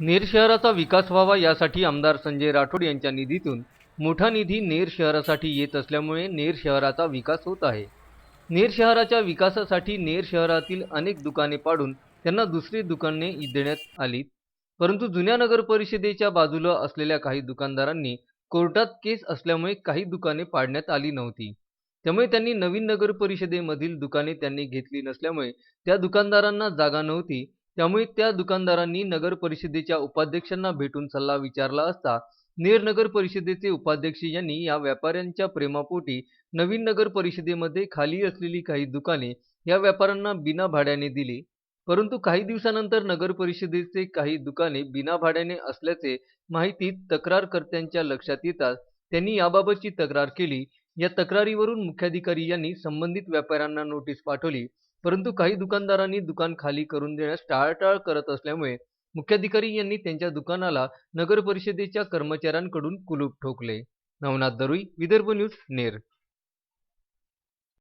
नेर शहराचा विकास व्हावा यासाठी आमदार संजय राठोड यांच्या निधीतून मोठा निधी नेर शहरासाठी येत असल्यामुळे नेर शहराचा विकास होत आहे. नेर शहराच्या विकासासाठी नेर शहरातील अनेक दुकाने पाडून त्यांना दुसरी दुकाने देण्यात आली. परंतु जुन्या नगर परिषदेच्या बाजूला असलेल्या काही दुकानदारांनी कोर्टात केस असल्यामुळे काही दुकाने पाडण्यात आली नव्हती. त्यामुळे त्यांनी नवीन नगर परिषदेमधील दुकाने त्यांनी घेतली नसल्यामुळे त्या दुकानदारांना जागा नव्हती. त्यामुळे त्या दुकानदारांनी नगर परिषदेच्या उपाध्यक्षांना भेटून सल्ला विचारला असता नेर नगर परिषदेचे उपाध्यक्ष यांनी या व्यापाऱ्यांच्या प्रेमापोटी नवीन नगर परिषदेमध्ये खाली असलेली काही दुकाने या व्यापाऱ्यांना बिना भाड्याने दिली. परंतु काही दिवसानंतर नगर परिषदेचे काही दुकाने बिना भाड्याने असल्याचे माहिती तक्रारकर्त्यांच्या लक्षात येताच त्यांनी याबाबतची तक्रार केली. या तक्रारीवरून मुख्याधिकारी यांनी संबंधित व्यापाऱ्यांना नोटीस पाठवली. परंतु काही दुकानदारांनी दुकान खाली करून देण्यास टाळाटाळ करत असल्यामुळे मुख्याधिकारी यांनी त्यांच्या दुकानाला नगर परिषदेच्या कर्मचाऱ्यांकडून कुलूप ठोकले. नवनाथ दरुई विदर्भ न्यूज नेर.